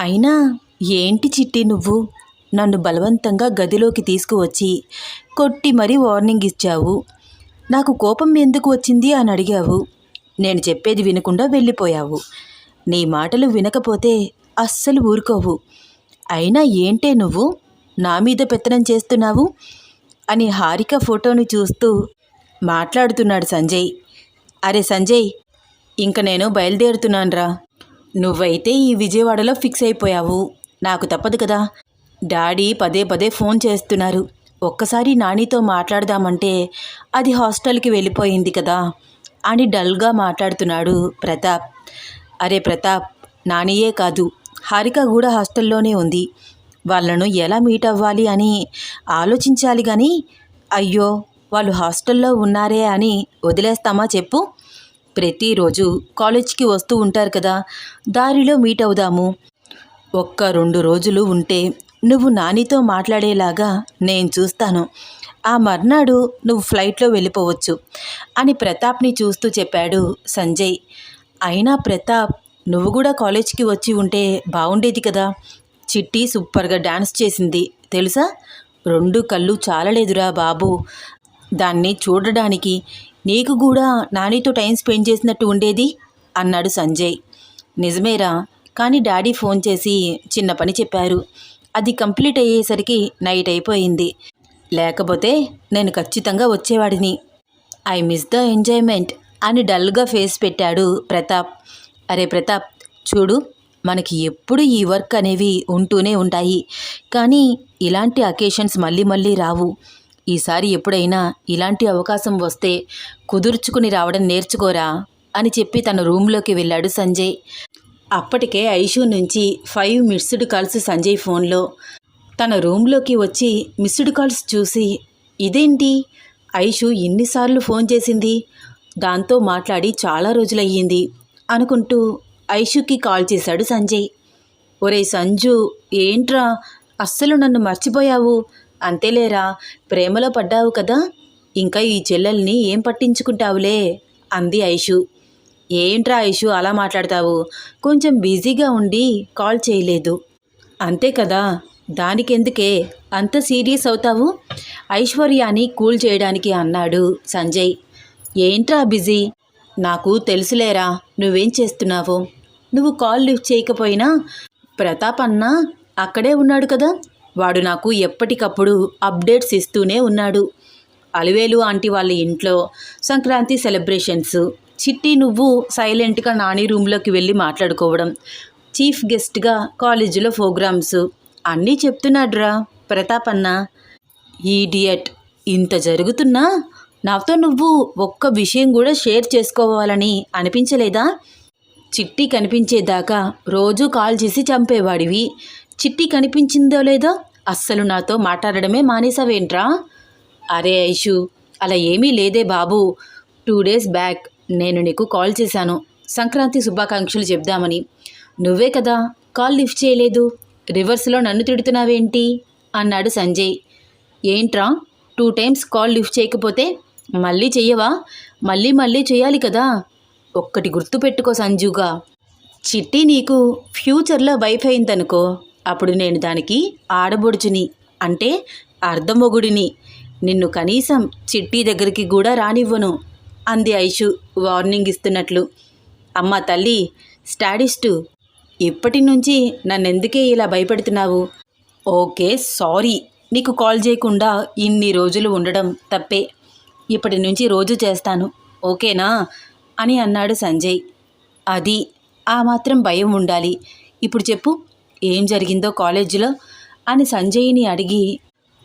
అయినా ఏంటి చిట్టి నువ్వు? నన్ను బలవంతంగా గదిలోకి తీసుకువచ్చి కొట్టి మరీ వార్నింగ్ ఇచ్చావు. నాకు కోపం ఎందుకు వచ్చింది అని అడిగావు. నేను చెప్పేది వినకుండా వెళ్ళిపోయావు. నీ మాటలు వినకపోతే అస్సలు ఊరుకోవు. అయినా ఏంటే నువ్వు? నా మీద పెత్తనం చేస్తున్నావు? అని హారిక ఫోటోని చూస్తూ మాట్లాడుతున్నాడు సంజయ్. అరే సంజయ్ ఇంక నేను బయలుదేరుతున్నానురా. నువ్వైతే ఈ విజయవాడలో ఫిక్స్ అయిపోయావు. నాకు తప్పదు కదా. డాడీ పదే పదే ఫోన్ చేస్తున్నారు. ఒక్కసారి నానితో మాట్లాడదామంటే అది హాస్టల్కి వెళ్ళిపోయింది కదా అని డల్గా మాట్లాడుతున్నాడు ప్రతాప్. అరే ప్రతాప్ నానియే కాదు. హారిక కూడా హాస్టల్లోనే ఉంది. వాళ్ళను ఎలా మీట్ అవ్వాలి అని ఆలోచించాలి కానీ అయ్యో వాళ్ళు హాస్టల్లో ఉన్నారే అని వదిలేస్తామా చెప్పు. ప్రతిరోజు కాలేజ్కి వస్తూ ఉంటారు కదా దారిలో మీట్ అవుదాము. ఒక్క రెండు రోజులు ఉంటే నువ్వు నానితో మాట్లాడేలాగా నేను చూస్తాను. ఆ మర్నాడు నువ్వు ఫ్లైట్లో వెళ్ళిపోవచ్చు అని ప్రతాప్ని చూస్తూ చెప్పాడు సంజయ్. అయినా ప్రతాప్ నువ్వు కూడా కాలేజ్కి వచ్చి ఉంటే బాగుండేది కదా. చిట్టి సూపర్గా డాన్స్ చేసింది. తెలుసా? రెండు కళ్ళు చాలలేదురా బాబు. దాన్ని చూడడానికి నీకు కూడా నానితో టైం స్పెండ్ చేసినట్టు ఉండేది? అన్నాడు సంజయ్. నిజమేరా కానీ డాడీ ఫోన్ చేసి చిన్న పని చెప్పారు. అది కంప్లీట్ అయ్యేసరికి నైట్ అయిపోయింది. లేకపోతే నేను ఖచ్చితంగా వచ్చేవాడిని. ఐ మిస్ ద ఎంజాయ్మెంట్ అని డల్గా ఫేస్ పెట్టాడు ప్రతాప్. అరే ప్రతాప్ చూడు మనకి ఎప్పుడు ఈ వర్క్ అనేవి ఉంటూనే ఉంటాయి. కానీ ఇలాంటి అకేషన్స్ మళ్ళీ మళ్ళీ రావు. ఈసారి ఎప్పుడైనా ఇలాంటి అవకాశం వస్తే కుదుర్చుకుని రావడం నేర్చుకోరా అని చెప్పి తన రూమ్లోకి వెళ్ళాడు సంజయ్. అప్పటికే ఐషు నుంచి ఫైవ్ మిస్డ్ కాల్స్ సంజయ్ ఫోన్లో. తన రూమ్లోకి వచ్చి మిస్డ్ కాల్స్ చూసి ఇదేంటి? ఐషు ఇన్నిసార్లు ఫోన్ చేసింది? దాంతో మాట్లాడి చాలా రోజులయ్యింది అనుకుంటూ ఐషుకి కాల్ చేశాడు సంజయ్. ఒరే సంజు ఏంట్రా? అస్సలు నన్ను మర్చిపోయావు? అంతేలేరా ప్రేమలో పడ్డావు కదా ఇంకా ఈ చెల్లెల్ని ఏం పట్టించుకుంటావులే? అంది ఐషు. ఏంట్రా ఐషు అలా మాట్లాడతావు? కొంచెం బిజీగా ఉండి కాల్ చేయలేదు. అంతే కదా దానికెందుకే? అంత సీరియస్ అవుతావు? ఐశ్వర్యాని కూల్ చేయడానికి అన్నాడు సంజయ్. ఏంట్రా బిజీ? నాకు తెలుసులేరా నువ్వేం చేస్తున్నావు? నువ్వు కాల్ లిఫ్ట్ చేయకపోయినా ప్రతాప్ అన్న అక్కడే ఉన్నాడు కదా? వాడు నాకు ఎప్పటికప్పుడు అప్డేట్స్ ఇస్తూనే ఉన్నాడు. అలివేలు ఆంటీ వాళ్ళ ఇంట్లో సంక్రాంతి సెలబ్రేషన్స్. చిట్టి నువ్వు సైలెంట్గా నాని రూమ్లోకి వెళ్ళి మాట్లాడుకోవడం. చీఫ్ గెస్ట్గా కాలేజీలో ప్రోగ్రామ్స్. అన్నీ చెప్తున్నాడ్రా ప్రతాప్ అన్న. ఈడియట్ ఇంత జరుగుతున్నా? నాతో నువ్వు ఒక్క విషయం కూడా షేర్ చేసుకోవాలని అనిపించలేదా? చిట్టి కనిపించేదాకా రోజు కాల్ చేసి చంపేవాడివి. చిట్టి కనిపించిందో లేదో అస్సలు నాతో మాట్లాడడమే మానేసావేంట్రా? అరే ఐషు అలా ఏమీ లేదే బాబు. టూ డేస్ బ్యాక్ నేను నీకు కాల్ చేశాను. సంక్రాంతి శుభాకాంక్షలు చెప్దామని. నువ్వే కదా కాల్ లిఫ్ట్ చేయలేదు. రివర్స్లో నన్ను తిడుతున్నావేంటి? అన్నాడు సంజయ్. ఏంట్రా? టూ టైమ్స్ కాల్ లిఫ్ట్ చేయకపోతే మళ్ళీ చెయ్యవా? మళ్ళీ మళ్ళీ చేయాలి కదా. ఒక్కటి గుర్తుపెట్టుకో సంజుగా. చిట్టి నీకు ఫ్యూచర్లో వైఫ్ అయిందనుకో. అప్పుడు నేను దానికి ఆడబొడుచుని అంటే అర్ధమొగుడిని. నిన్ను కనీసం చిట్టి దగ్గరికి కూడా రానివ్వను అంది ఐషు వార్నింగ్ ఇస్తున్నట్లు. అమ్మ తల్లి స్టాడిస్టు ఇప్పటి నుంచి నన్నెందుకే ఇలా భయపెడుతున్నావు? ఓకే సారీ నీకు కాల్ చేయకుండా ఇన్ని రోజులు ఉండడం తప్పే. ఇప్పటి నుంచి రోజు చేస్తాను ఓకేనా? అని అన్నాడు సంజయ్. అది ఆ మాత్రం భయం ఉండాలి. ఇప్పుడు చెప్పు ఏం జరిగిందో కాలేజీలో అని సంజయ్ని అడిగి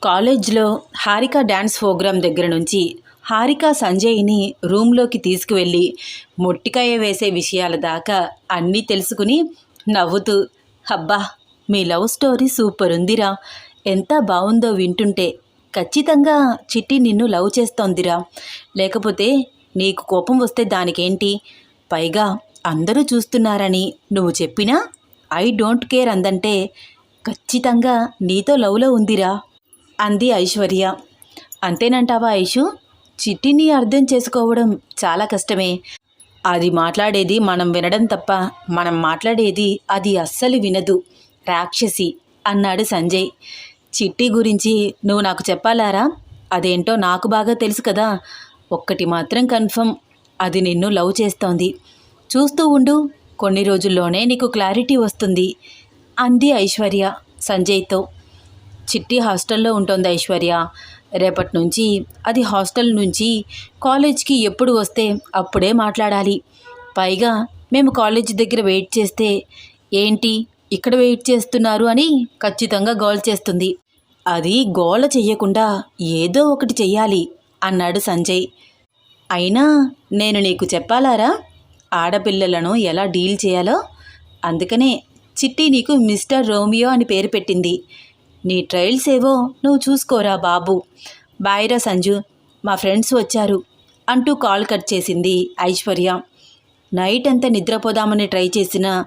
కాలేజ్లో హారిక డ్యాన్స్ ప్రోగ్రాం దగ్గర నుంచి హారిక సంజయ్ని రూమ్లోకి తీసుకువెళ్ళి మొట్టికాయ వేసే విషయాల దాకా అన్నీ తెలుసుకుని నవ్వుతూ హబ్బా మీ లవ్ స్టోరీ సూపర్ ఉందిరా. ఎంత బాగుందో వింటుంటే ఖచ్చితంగా చిట్టి నిన్ను లవ్ చేస్తోందిరా. లేకపోతే నీకు కోపం వస్తే దానికేంటి? పైగా అందరూ చూస్తున్నారని నువ్వు చెప్పినా ఐ డోంట్ కేర్ అందంటే ఖచ్చితంగా నీతో లవ్లో ఉందిరా అంది ఐశ్వర్య. అంతేనంటావా ఐషు? చిట్టిని అర్థం చేసుకోవడం చాలా కష్టమే. అది మాట్లాడేది మనం వినడం తప్ప మనం మాట్లాడేది అది అస్సలు వినదు. రాక్షసి అన్నాడు సంజయ్. చిట్టి గురించి నువ్వు నాకు చెప్పాలారా? అదేంటో నాకు బాగా తెలుసు కదా. ఒక్కటి మాత్రం కన్ఫర్మ్ అది నిన్ను లవ్ చేస్తోంది. చూస్తూ ఉండు కొన్ని రోజుల్లోనే నీకు క్లారిటీ వస్తుంది. అంది ఐశ్వర్య సంజయ్తో. చిట్టి హాస్టల్లో ఉంటుంది ఐశ్వర్య. రేపటి నుంచి అది హాస్టల్ నుంచి కాలేజ్కి ఎప్పుడు వస్తే అప్పుడే మాట్లాడాలి. పైగా మేము కాలేజ్ దగ్గర వెయిట్ చేస్తే ఏంటి ఇక్కడ వెయిట్ చేస్తున్నారు అని ఖచ్చితంగా గోల్ చేస్తుంది. అది గోల చెయ్యకుండా ఏదో ఒకటి చెయ్యాలి అన్నాడు సంజయ్. అయినా నేను నీకు చెప్పాలారా? ఆడపిల్లలను ఎలా డీల్ చేయాలో అందుకనే చిట్టి నీకు మిస్టర్ రోమియో అని పేరు పెట్టింది. నీ ట్రయల్స్ ఏవో నువ్వు చూసుకోరా బాబు. బాయ్రా సంజు మా ఫ్రెండ్స్ వచ్చారు అంటూ కాల్ కట్ చేసింది ఐశ్వర్య. నైట్ అంతా నిద్రపోదామని ట్రై చేసినా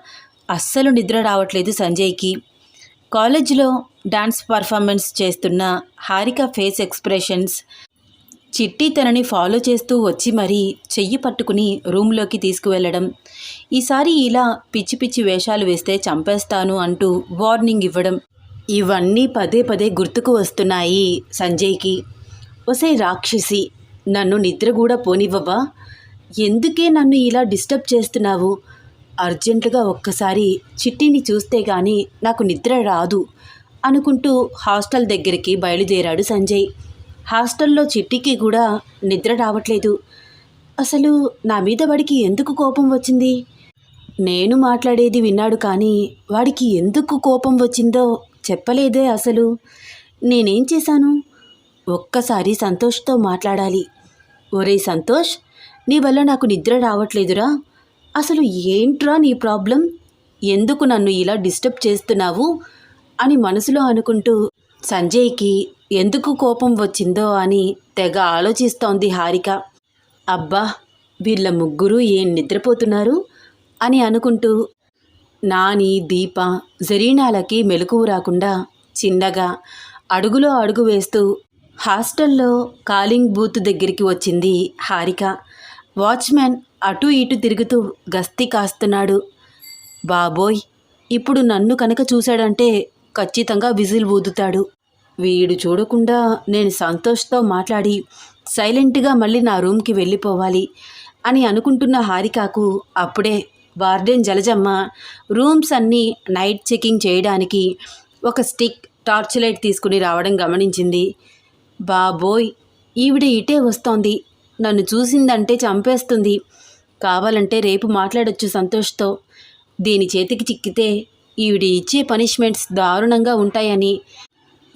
అస్సలు నిద్ర రావట్లేదు సంజయ్కి. కాలేజీలో డాన్స్ పర్ఫార్మెన్స్ చేస్తున్న హారిక ఫేస్ ఎక్స్ప్రెషన్స్ చిట్టి తనని ఫాలో చేస్తూ వచ్చి మరీ చెయ్యి పట్టుకుని రూమ్లోకి తీసుకువెళ్ళడం. ఈసారి ఇలా పిచ్చి పిచ్చి వేషాలు వేస్తే చంపేస్తాను అంటూ వార్నింగ్ ఇవ్వడం. ఇవన్నీ పదే పదే గుర్తుకు వస్తున్నాయి సంజయ్కి. ఒసే రాక్షసి నన్ను నిద్ర కూడా పోనివ్వవా? ఎందుకే నన్ను ఇలా డిస్టర్బ్ చేస్తున్నావు? అర్జెంటుగా ఒక్కసారి చిట్టిని చూస్తే కానీ నాకు నిద్ర రాదు అనుకుంటూ హాస్టల్ దగ్గరికి బయలుదేరాడు సంజయ్. హాస్టల్లో చిట్టికి కూడా నిద్ర రావట్లేదు. అసలు నా మీద వాడికి ఎందుకు కోపం వచ్చింది? నేను మాట్లాడేది విన్నాడు కానీ వాడికి ఎందుకు కోపం వచ్చిందో చెప్పలేదే అసలు. నేనేం చేశాను? ఒక్కసారి సంతోష్తో మాట్లాడాలి. ఒరే సంతోష్ నీ వల్ల నాకు నిద్ర రావట్లేదురా. అసలు ఏంట్రా నీ ప్రాబ్లం? ఎందుకు నన్ను ఇలా డిస్టర్బ్ చేస్తున్నావు? అని మనసులో అనుకుంటూ సంజయ్కి ఎందుకు కోపం వచ్చిందో అని తెగ ఆలోచిస్తోంది హారిక. అబ్బా వీళ్ళ ముగ్గురు ఏం నిద్రపోతున్నారు? అని అనుకుంటూ నాని దీప జరీనాలకి మెలకువ రాకుండా చిన్నగా అడుగులో అడుగు వేస్తూ హాస్టల్లో కాలింగ్ బూత్ దగ్గరికి వచ్చింది హారిక. వాచ్మ్యాన్ అటు ఇటు తిరుగుతూ గస్తీ కాస్తున్నాడు. బాబోయ్ ఇప్పుడు నన్ను కనుక చూశాడంటే ఖచ్చితంగా విజిల్ ఊదుతాడు. వీడు చూడకుండా నేను సంతోష్తో మాట్లాడి సైలెంట్గా మళ్ళీ నా రూమ్కి వెళ్ళిపోవాలి అని అనుకుంటున్న హారికాకు అప్పుడే వార్డెన్ జలజమ్మ రూమ్స్ అన్నీ నైట్ చెకింగ్ చేయడానికి ఒక స్టిక్ టార్చ్ లైట్ తీసుకుని రావడం గమనించింది. బాబోయ్! ఈవిడ ఇటే వస్తోంది. నన్ను చూసిందంటే చంపేస్తుంది. కావాలంటే రేపు మాట్లాడొచ్చు సంతోష్తో. దీని చేతికి చిక్కితే ఈవిడ ఇచ్చే పనిష్మెంట్స్ దారుణంగా ఉంటాయని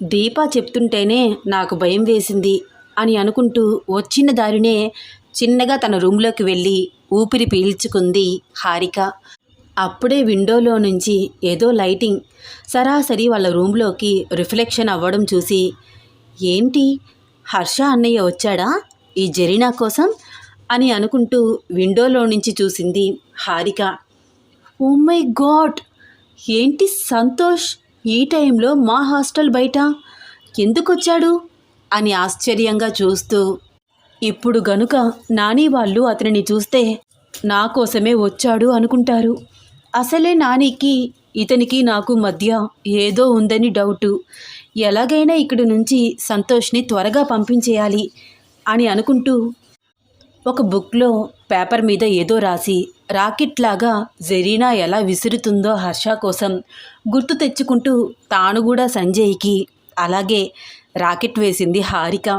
దీపా చెప్తుంటేనే నాకు భయం వేసింది అని అనుకుంటూ వచ్చిన దారినే చిన్నగా తన రూమ్లోకి వెళ్ళి ఊపిరి పీల్చుకుంది హారిక. అప్పుడే విండోలో నుంచి ఏదో లైటింగ్ సరాసరి వాళ్ళ రూమ్లోకి రిఫ్లెక్షన్ అవ్వడం చూసి ఏంటి? హర్ష అన్నయ్య వచ్చాడా? ఈ జరీనా కోసం? అని అనుకుంటూ విండోలో నుంచి చూసింది హారిక. Oh my God! ఏంటి సంతోష్? ఈ టైంలో మా హాస్టల్ బయట ఎందుకొచ్చాడు? అని ఆశ్చర్యంగా చూస్తూ. ఇప్పుడు గనుక నాని వాళ్ళు అతనిని చూస్తే నా కోసమే వచ్చాడు అనుకుంటారు. అసలే నానికి ఇతనికి నాకు మధ్య ఏదో ఉందని డౌటు. ఎలాగైనా ఇక్కడి నుంచి సంతోష్ని త్వరగా పంపించేయాలి అని అనుకుంటూ ఒక బుక్లో పేపర్ మీద ఏదో రాసి రాకెట్ లాగా జెరీనా ఎలా విసురుతుందో హర్ష కోసం గుర్తు తెచ్చుకుంటూ తాను కూడా సంజయ్కి అలాగే రాకెట్ వేసింది హారిక.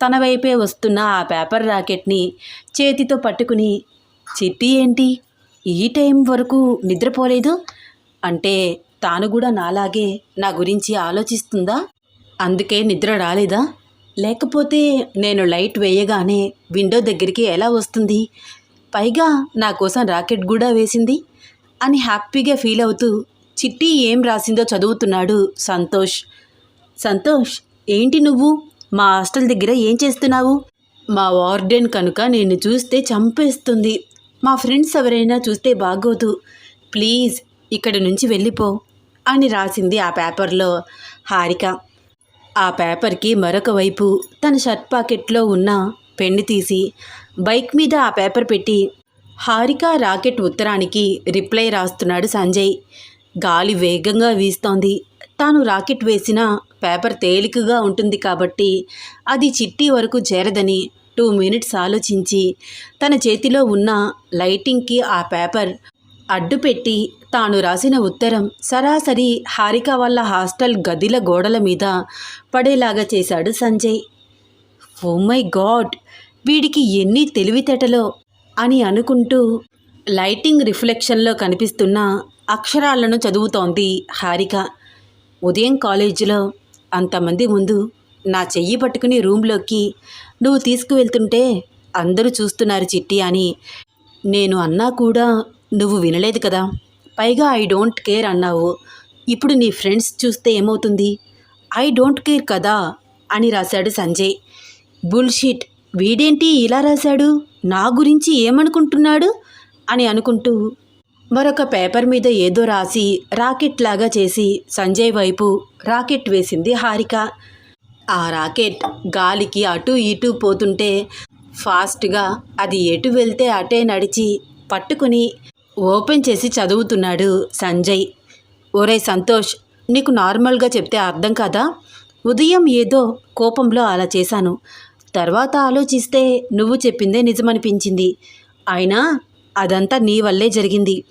తన వైపే వస్తున్న ఆ పేపర్ రాకెట్ని చేతితో పట్టుకుని చిట్టి ఏంటి? ఈ టైం వరకు నిద్రపోలేదు? అంటే తాను కూడా నాలాగే నా గురించి ఆలోచిస్తుందా? అందుకే నిద్ర రాలేదా? లేకపోతే నేను లైట్ వేయగానే విండో దగ్గరికి ఎలా వస్తుంది? పైగా నా కోసం రాకెట్ కూడా వేసింది అని హ్యాపీగా ఫీల్ అవుతూ చిట్టి ఏం రాసిందో చదువుతున్నాడు సంతోష్. సంతోష్ ఏంటి నువ్వు? మా హాస్టల్ దగ్గర ఏం చేస్తున్నావు? మా వార్డెన్ కనుక నిన్ను చూస్తే చంపేస్తుంది. మా ఫ్రెండ్స్ ఎవరైనా చూస్తే బాగోదు. ప్లీజ్ ఇక్కడి నుంచి వెళ్ళిపో అని రాసింది ఆ పేపర్లో హారిక. ఆ పేపర్కి మరొక వైపు తన షర్ట్ పాకెట్లో ఉన్న పెన్ను తీసి బైక్ మీద ఆ పేపర్ పెట్టి హారిక రాకెట్ ఉత్తరానికి రిప్లై రాస్తున్నాడు సంజయ్. గాలి వేగంగా వీస్తోంది. తాను రాకెట్ వేసిన పేపర్ తేలికగా ఉంటుంది కాబట్టి అది చిట్టి వరకు చేరదని టూ మినిట్స్ ఆలోచించి తన చేతిలో ఉన్న లైటింగ్కి ఆ పేపర్ అడ్డుపెట్టి తాను రాసిన ఉత్తరం సరాసరి హారిక వాళ్ళ హాస్టల్ గదిల గోడల మీద పడేలాగా చేశాడు సంజయ్. Oh my God! వీడికి ఎన్ని తెలివితేటలో అని అనుకుంటూ లైటింగ్ రిఫ్లెక్షన్లో కనిపిస్తున్న అక్షరాలను చదువుతోంది హారిక. ఉదయం కాలేజీలో అంతమంది ముందు నా చెయ్యి పట్టుకుని రూమ్లోకి నువ్వు తీసుకువెళ్తుంటే అందరూ చూస్తున్నారు చిట్టి అని నేను అన్నా కూడా నువ్వు వినలేదు కదా? పైగా ఐ డోంట్ కేర్ అన్నావు. ఇప్పుడు నీ ఫ్రెండ్స్ చూస్తే ఏమవుతుంది? ఐ డోంట్ కేర్ కదా? అని రాశాడు సంజయ్. బుల్షీట్ వీడేంటి ఇలా రాశాడు? నా గురించి ఏమనుకుంటున్నాడు? అని అనుకుంటూ మరొక పేపర్ మీద ఏదో రాసి రాకెట్ లాగా చేసి సంజయ్ వైపు రాకెట్ వేసింది హారిక. ఆ రాకెట్ గాలికి అటు ఇటు పోతుంటే ఫాస్ట్గా అది ఎటు వెళ్తే అటే నడిచి పట్టుకుని ఓపెన్ చేసి చదువుతున్నాడు సంజయ్. ఒరే సంతోష్ నీకు నార్మల్గా చెప్తే అర్థం కదా? ఉదయం ఏదో కోపంలో అలా చేశాను. తర్వాత ఆలోచిస్తే నువ్వు చెప్పిందే నిజమనిపించింది. అయినా అదంతా నీ వల్లే జరిగింది.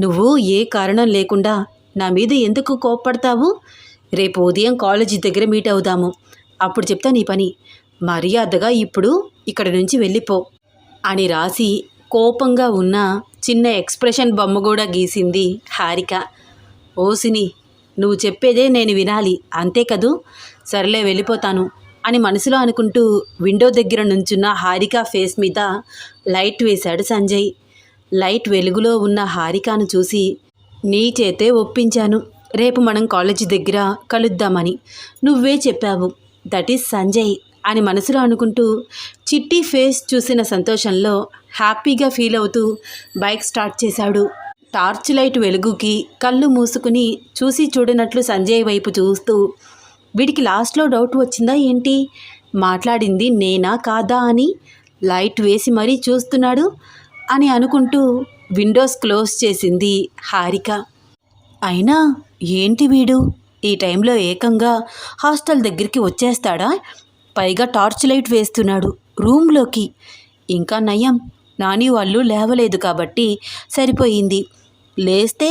నువ్వు ఏ కారణం లేకుండా నా మీద ఎందుకు కోప్పడతావు? రేపు ఉదయం కాలేజీ దగ్గర మీట్ అవుదాము. అప్పుడు చెప్తా నీ పని. మర్యాదగా ఇప్పుడు ఇక్కడి నుంచి వెళ్ళిపో అని రాసి కోపంగా ఉన్న చిన్న ఎక్స్ప్రెషన్ బొమ్మ కూడా గీసింది హారిక. ఓసిని నువ్వు చెప్పేదే నేను వినాలి. అంతే కదూ? సర్లే వెళ్ళిపోతాను అని మనసులో అనుకుంటూ విండో దగ్గర నుంచున్న హారిక ఫేస్ మీద లైట్ వేశాడు సంజయ్. లైట్ వెలుగులో ఉన్న హారికను చూసి నీ చేతే ఒప్పించాను. రేపు మనం కాలేజీ దగ్గర కలుద్దామని. నువ్వే చెప్పావు. దట్ ఈస్ సంజయ్ అని మనసులో అనుకుంటూ చిట్టి ఫేస్ చూసిన సంతోషంలో హ్యాపీగా ఫీల్ అవుతూ బైక్ స్టార్ట్ చేశాడు. టార్చ్ లైట్ వెలుగుకి కళ్ళు మూసుకుని చూసి చూడనట్లు సంజయ్ వైపు చూస్తూ వీడికి లాస్ట్లో డౌట్ వచ్చిందా ఏంటి? మాట్లాడింది నేనా కాదా అని లైట్ వేసి మరీ చూస్తున్నాడు అని అనుకుంటూ విండోస్ క్లోజ్ చేసింది హారిక. అయినా ఏంటి వీడు? ఈ టైంలో ఏకంగా హాస్టల్ దగ్గరికి వచ్చేస్తాడా? పైగా టార్చ్ లైట్ వేస్తున్నాడు రూమ్లోకి. ఇంకా నయం. నాని వాళ్ళు లేవలేదు కాబట్టి సరిపోయింది. లేస్తే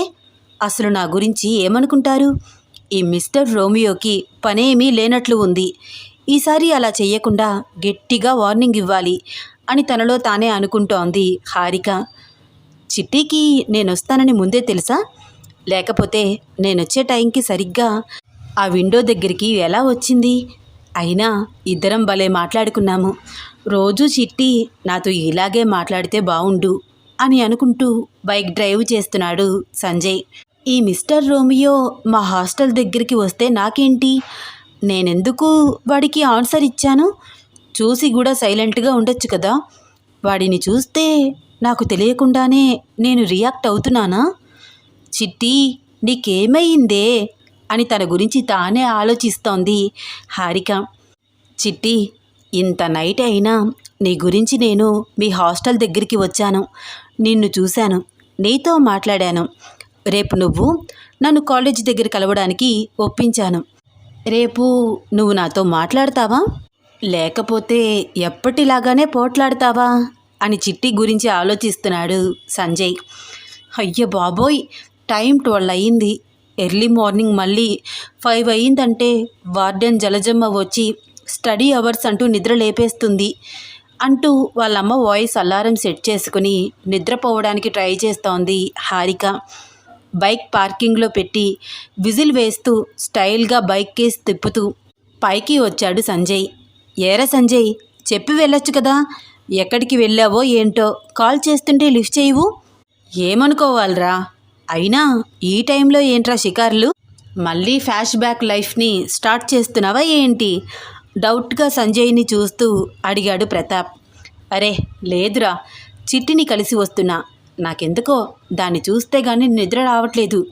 అసలు నా గురించి ఏమనుకుంటారు? ఈ మిస్టర్ రోమియోకి పనేమీ లేనట్లు ఉంది. ఈసారి అలా చెయ్యకుండా గట్టిగా వార్నింగ్ ఇవ్వాలి అని తనలో తానే అనుకుంటోంది హారిక. చిట్టీకి నేను వస్తానని ముందే తెలుసా? లేకపోతే నేను వచ్చే టైంకి సరిగ్గా ఆ విండో దగ్గరికి ఎలా వచ్చింది? అయినా ఇద్దరం భలే మాట్లాడుకున్నాము. రోజు చిట్టి నాతో ఇలాగే మాట్లాడితే బావుండు అని అనుకుంటూ బైక్ డ్రైవ్ చేస్తున్నాడు సంజయ్. ఈ మిస్టర్ రోమియో మా హాస్టల్ దగ్గరికి వస్తే నాకేంటి? నేనెందుకు వాడికి ఆన్సర్ ఇచ్చాను? చూసి కూడా సైలెంట్గా ఉండొచ్చు కదా? వాడిని చూస్తే నాకు తెలియకుండానే నేను రియాక్ట్ అవుతున్నానా? చిట్టి నీకేమైందే? అని తన గురించి తానే ఆలోచిస్తోంది. హారిక చిట్టి ఇంత నైట్ అయినా నీ గురించి నేను మీ హాస్టల్ దగ్గరికి వచ్చాను. నిన్ను చూశాను. నీతో మాట్లాడాను. రేపు నువ్వు నన్ను కాలేజ్ దగ్గర కలవడానికి ఒప్పించాను. రేపు నువ్వు నాతో మాట్లాడతావా? లేకపోతే ఎప్పటిలాగానే పోట్లాడతావా? అని చిట్టి గురించి ఆలోచిస్తున్నాడు సంజయ్. అయ్య బాబోయ్ టైం ట్వెల్వ్ అయ్యింది ఎర్లీ మార్నింగ్ మళ్ళీ ఫైవ్ అయ్యిందంటే వార్డెన్ జలజమ్మ వచ్చి స్టడీ అవర్స్ అంటూ నిద్ర లేపేస్తుంది అంటూ వాళ్ళమ్మ వాయిస్ అలారం సెట్ చేసుకుని నిద్రపోవడానికి ట్రై చేస్తోంది హారిక. బైక్ పార్కింగ్లో పెట్టి విజిల్ వేస్తూ స్టైల్గా బైక్ కేస్ తిప్పుతూ పైకి వచ్చాడు సంజయ్. ఏరా సంజయ్ చెప్పి వెళ్ళొచ్చు కదా ఎక్కడికి వెళ్ళావో ఏంటో కాల్ చేస్తుంటే లిఫ్ట్ చేయవు? ఏమనుకోవాలరా? అయినా ఈ టైంలో ఏంట్రా షికార్లు? మళ్ళీ ఫ్లాష్ బ్యాక్ లైఫ్ని స్టార్ట్ చేస్తున్నావా ఏంటి? డౌట్గా సంజయ్ని చూస్తూ అడిగాడు ప్రతాప్. అరే లేదురా. చిట్టిని కలిసి వస్తున్నా. నాకెందుకో? దాన్ని చూస్తే కానీ నిద్ర రావట్లేదు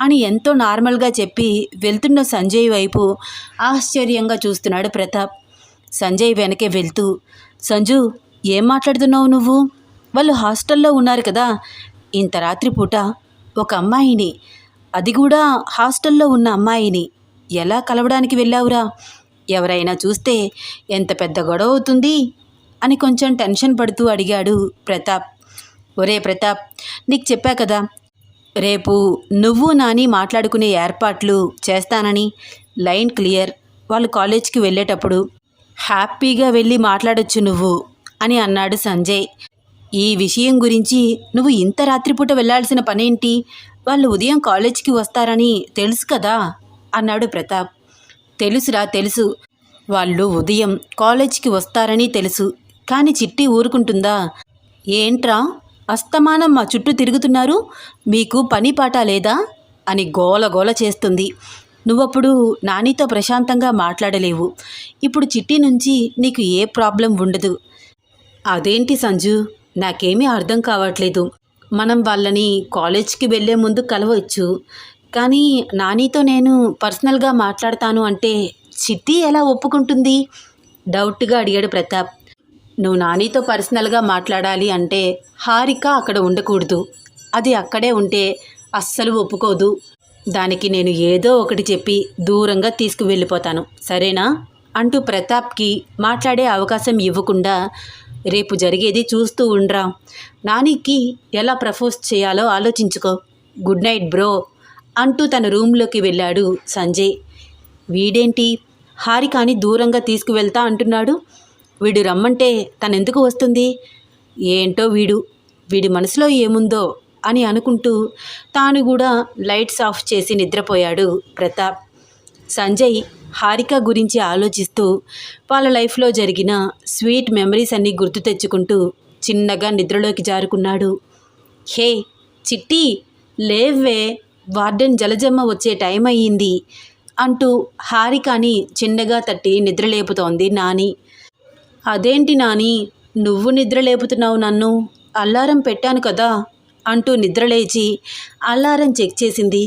అని ఎంతో నార్మల్గా చెప్పి వెళ్తున్న సంజయ్ వైపు ఆశ్చర్యంగా చూస్తున్నాడు ప్రతాప్. సంజయ్ వెనకే వెళ్తూ సంజు ఏం మాట్లాడుతున్నావు నువ్వు? వాళ్ళు హాస్టల్లో ఉన్నారు కదా. ఇంత రాత్రిపూట ఒక అమ్మాయిని. అది కూడా హాస్టల్లో ఉన్న అమ్మాయిని. ఎలా కలవడానికి వెళ్ళావురా? ఎవరైనా చూస్తే ఎంత పెద్ద గొడవ అవుతుంది? అని కొంచెం టెన్షన్ పడుతూ అడిగాడు ప్రతాప్. ఒరే ప్రతాప్ నీకు చెప్పా కదా రేపు నువ్వు నాని మాట్లాడుకునే ఏర్పాట్లు చేస్తానని. Line clear. వాళ్ళు కాలేజ్కి వెళ్ళేటప్పుడు హ్యాపీగా వెళ్ళి మాట్లాడొచ్చు నువ్వు అని అన్నాడు సంజయ్. ఈ విషయం గురించి నువ్వు ఇంత రాత్రిపూట వెళ్ళాల్సిన పనేంటి? వాళ్ళు ఉదయం కాలేజ్కి వస్తారని తెలుసు కదా అన్నాడు ప్రతాప్. తెలుసురా తెలుసు. వాళ్ళు ఉదయం కాలేజ్కి వస్తారని తెలుసు కానీ చిట్టి ఊరుకుంటుందా? ఏంట్రా అస్తమానం మా చుట్టూ తిరుగుతున్నారు? మీకు పని పాట లేదా? అని గోల గోల చేస్తుంది. నువ్వప్పుడు నానితో ప్రశాంతంగా మాట్లాడలేవు. ఇప్పుడు చిట్టి నుంచి నీకు ఏ ప్రాబ్లం ఉండదు. అదేంటి సంజు? నాకేమీ అర్థం కావట్లేదు. మనం వాళ్ళని కాలేజ్కి వెళ్ళే ముందు కలవచ్చు. కానీ నానితో నేను పర్సనల్గా మాట్లాడతాను అంటే చిట్టి ఎలా ఒప్పుకుంటుంది? డౌట్గా అడిగాడు ప్రతాప్. నువ్వు నానితో పర్సనల్గా మాట్లాడాలి అంటే హారిక అక్కడ ఉండకూడదు. అది అక్కడే ఉంటే అస్సలు ఒప్పుకోదు. దానికి నేను ఏదో ఒకటి చెప్పి దూరంగా తీసుకువెళ్ళిపోతాను. సరేనా? అంటూ ప్రతాప్కి మాట్లాడే అవకాశం ఇవ్వకుండా రేపు జరిగేది చూస్తూ ఉండ్రా. నానికి ఎలా ప్రపోజ్ చేయాలో ఆలోచించుకో. గుడ్ నైట్ బ్రో అంటూ తన రూమ్లోకి వెళ్ళాడు సంజయ్. వీడేంటి? హారికాని దూరంగా తీసుకువెళ్తా అంటున్నాడు. వీడు రమ్మంటే తనెందుకు వస్తుంది? ఏంటో వీడు? వీడి మనసులో ఏముందో అని అనుకుంటూ తాను కూడా లైట్స్ ఆఫ్ చేసి నిద్రపోయాడు ప్రతాప్. సంజయ్ హారిక గురించి ఆలోచిస్తూ వాళ్ళ లైఫ్లో జరిగిన స్వీట్ మెమరీస్ అన్నీ గుర్తు తెచ్చుకుంటూ చిన్నగా నిద్రలోకి జారుకున్నాడు. హే చిట్టి లేవ్వే వార్డెన్ జలజమ్మ వచ్చే టైం అయ్యింది అంటూ హారికని చిన్నగా తట్టి నిద్రలేపుతోంది నాని. అదేంటి నాని నువ్వు నిద్ర లేపుతున్నావు నన్ను? అల్లారం పెట్టాను కదా అంటూ నిద్రలేచి అల్లారం చెక్ చేసింది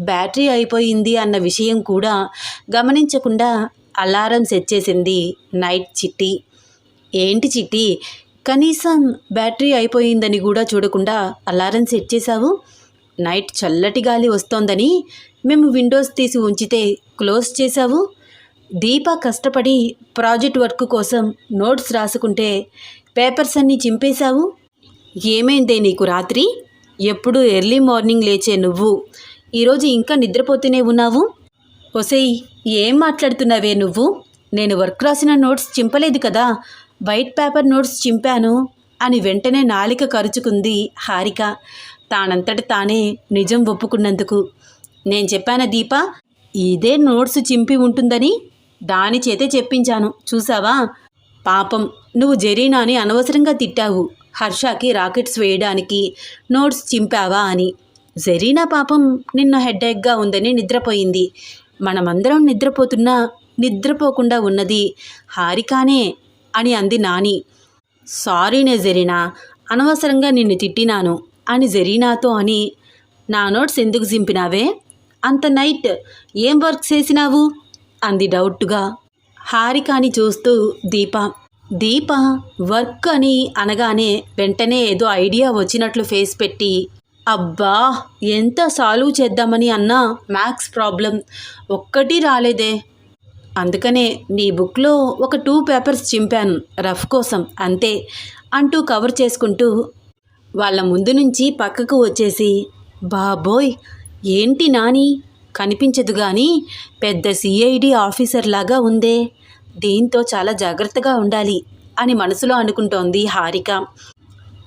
బ్యాటరీ అయిపోయింది అన్న విషయం కూడా గమనించకుండా అలారం సెట్ చేసింది నైట్ చిట్టి. ఏంటి చిట్టి? కనీసం బ్యాటరీ అయిపోయిందని కూడా చూడకుండా అలారం సెట్ చేశావు? నైట్ చల్లటి గాలి వస్తోందని మేము విండోస్ తీసి ఉంచితే క్లోజ్ చేశావు? దీప కష్టపడి ప్రాజెక్ట్ వర్క్ కోసం నోట్స్ రాసుకుంటే పేపర్స్ అన్నీ చింపేశావు? ఏమైందే నీకు రాత్రి? ఎప్పుడు ఎర్లీ మార్నింగ్ లేచే నువ్వు? ఈరోజు ఇంకా నిద్రపోతూనే ఉన్నావు? ఒసేయ్ ఏం మాట్లాడుతున్నావే నువ్వు? నేను వర్క్ రాసిన నోట్స్ చింపలేదు కదా. వైట్ పేపర్ నోట్స్ చింపాను అని వెంటనే నాలిక కరుచుకుంది హారిక. తానంతట తానే నిజం ఒప్పుకున్నందుకు. నేను చెప్పానా దీప? ఇదే నోట్స్ చింపి ఉంటుందని? దాని చేతే చెప్పించాను. చూసావా? పాపం నువ్వు జరీనాని అనవసరంగా తిట్టావు. హర్షకి రాకెట్స్ వేయడానికి నోట్స్ చింపావా అని. జరీనా పాపం నిన్న హెడ్ఏక్గా ఉందని నిద్రపోయింది. మనమందరం నిద్రపోతున్నా నిద్రపోకుండా ఉన్నది హారికానే అని అంది నాని. సారీనే జరీనా అనవసరంగా నిన్ను తిట్టినాను అని జరీనాతో అని నా నోట్స్ ఎందుకు జింపినావే? అంత నైట్ ఏం వర్క్ చేసినావు? అంది డౌట్గా. హారికాని చూస్తూ దీప దీప వర్క్ అని అనగానే వెంటనే ఏదో ఐడియా వచ్చినట్లు ఫేస్ పెట్టి అబ్బా ఎంత సాల్వ్ చేద్దామని అన్నా మ్యాథ్స్ ప్రాబ్లం ఒక్కటి రాలేదే. అందుకనే నీ బుక్లో ఒక టూ పేపర్స్ చింపాను రఫ్ కోసం అంతే అంటూ కవర్ చేసుకుంటూ వాళ్ళ ముందు నుంచి పక్కకు వచ్చేసి బాబోయ్ ఏంటి నాని? కనిపించదు కానీ పెద్ద సిఐడి ఆఫీసర్ లాగా ఉందే. దీంతో చాలా జాగ్రత్తగా ఉండాలి అని మనసులో అనుకుంటోంది హారిక.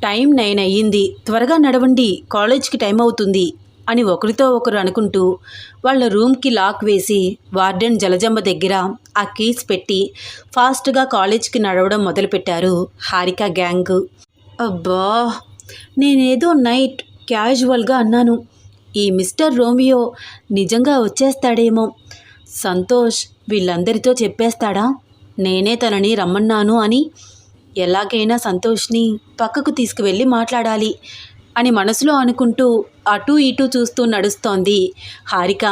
టైం నైన్ అయ్యింది. త్వరగా నడవండి. కాలేజ్కి టైం అవుతుంది అని ఒకరితో ఒకరు అనుకుంటూ వాళ్ళ రూమ్కి లాక్ వేసి వార్డెన్ జలజమ్మ దగ్గర ఆ కీస్ పెట్టి ఫాస్ట్గా కాలేజ్కి నడవడం మొదలుపెట్టారు హారిక గ్యాంగ్. అబ్బా! నేనేదో నైట్ క్యాజువల్గా అన్నాను. ఈ మిస్టర్ రోమియో నిజంగా వచ్చేస్తాడేమో. సంతోష్ వీళ్ళందరితో చెప్పేస్తాడా? నేనే తనని రమ్మన్నాను అని ఎలాగైనా సంతోష్ని పక్కకు తీసుకువెళ్ళి మాట్లాడాలి అని మనసులో అనుకుంటూ అటూ ఇటూ చూస్తూ నడుస్తోంది హారిక.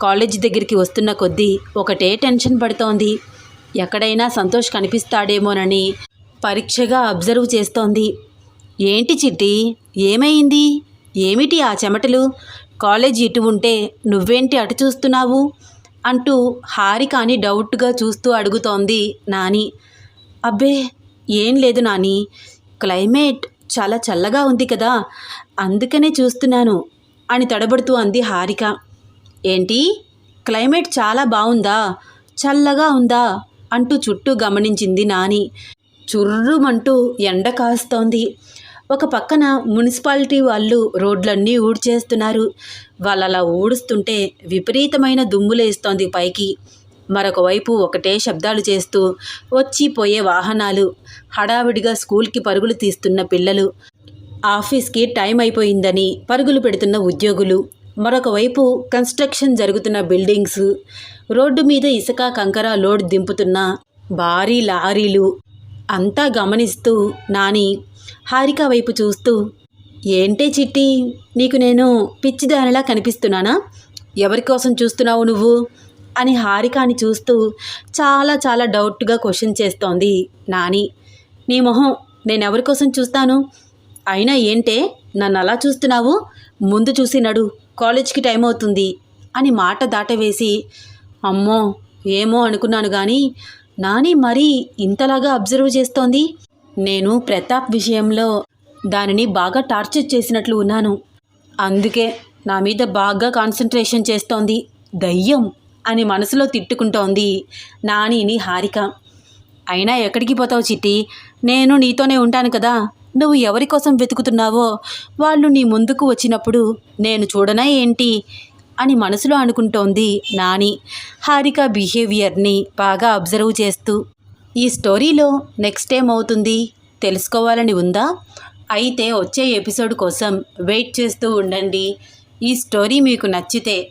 కాలేజ్ దగ్గరికి వస్తున్న కొద్దీ ఒకటే టెన్షన్ పడుతోంది. ఎక్కడైనా సంతోష్ కనిపిస్తాడేమోనని పరీక్షగా అబ్జర్వ్ చేస్తోంది. ఏంటి చిట్టి? ఏమైంది? ఏమిటి ఆ చెమటలు? కాలేజ్ ఇటు ఉంటే నువ్వేంటి అటు చూస్తున్నావు? అంటూ హారిక అని డౌట్గా చూస్తూ అడుగుతోంది నాని. అబ్బే ఏం లేదు నాని. క్లైమేట్ చాలా చల్లగా ఉంది కదా అందుకనే చూస్తున్నాను అని తడబడుతూ అంది హారిక. ఏంటి? క్లైమేట్ చాలా బాగుందా చల్లగా ఉందా? అంటూ చుట్టూ గమనించింది నాని. చుర్రుమంటూ ఎండ కాస్తోంది. ఒక పక్కన మున్సిపాలిటీ వాళ్ళు రోడ్లన్నీ ఊడ్చేస్తున్నారు. వాళ్ళు అలా ఊడుస్తుంటే విపరీతమైన దుమ్ములేస్తోంది పైకి. మరొక వైపు ఒకటే శబ్దాలు చేస్తూ వచ్చి పోయే వాహనాలు. హడావిడిగా స్కూల్కి పరుగులు తీస్తున్న పిల్లలు. ఆఫీస్కి టైం అయిపోయిందని పరుగులు పెడుతున్న ఉద్యోగులు. మరొకవైపు కన్స్ట్రక్షన్ జరుగుతున్న బిల్డింగ్స్. రోడ్డు మీద ఇసుక కంకర లోడ్ దింపుతున్న భారీ లారీలు. అంతా గమనిస్తూ నాని హారిక వైపు చూస్తూ ఏంటే చిట్టి నీకు నేను పిచ్చిదానిలా కనిపిస్తున్నానా? ఎవరి కోసం చూస్తున్నావు నువ్వు? అని హారికాని చూస్తూ చాలా చాలా డౌట్గా క్వశ్చన్ చేస్తోంది నాని. నీ మొహం నేను ఎవరి కోసం చూస్తాను? అయినా ఏంటే? నన్ను అలా చూస్తున్నావు? ముందు చూసి నడు కాలేజ్కి టైం అవుతుంది అని మాట దాటవేసి అమ్మో ఏమో అనుకున్నాను కానీ నాని మరీ ఇంతలాగా అబ్జర్వ్ చేస్తోంది. నేను ప్రతాప్ విషయంలో దానిని బాగా టార్చర్ చేసినట్లు ఉన్నాను. అందుకే నా మీద బాగా కాన్సన్ట్రేషన్ చేస్తోంది. దయ్యం! అని మనసులో తిట్టుకుంటోంది నానిని హారిక. అయినా ఎక్కడికి పోతావు చిట్టి? నేను నీతోనే ఉంటాను కదా. నువ్వు ఎవరి కోసం వెతుకుతున్నావో? వాళ్ళు నీ ముందుకు వచ్చినప్పుడు నేను చూడనా ఏంటి? అని మనసులో అనుకుంటోంది నాని. హారిక బిహేవియర్ని బాగా అబ్జర్వ్ చేస్తూ ఈ స్టోరీలో నెక్స్ట్ ఏమవుతుంది తెలుసుకోవాలని ఉందా? అయితే వచ్చే ఎపిసోడ్ కోసం వెయిట్ చేస్తూ ఉండండి. ఈ స్టోరీ మీకు నచ్చితే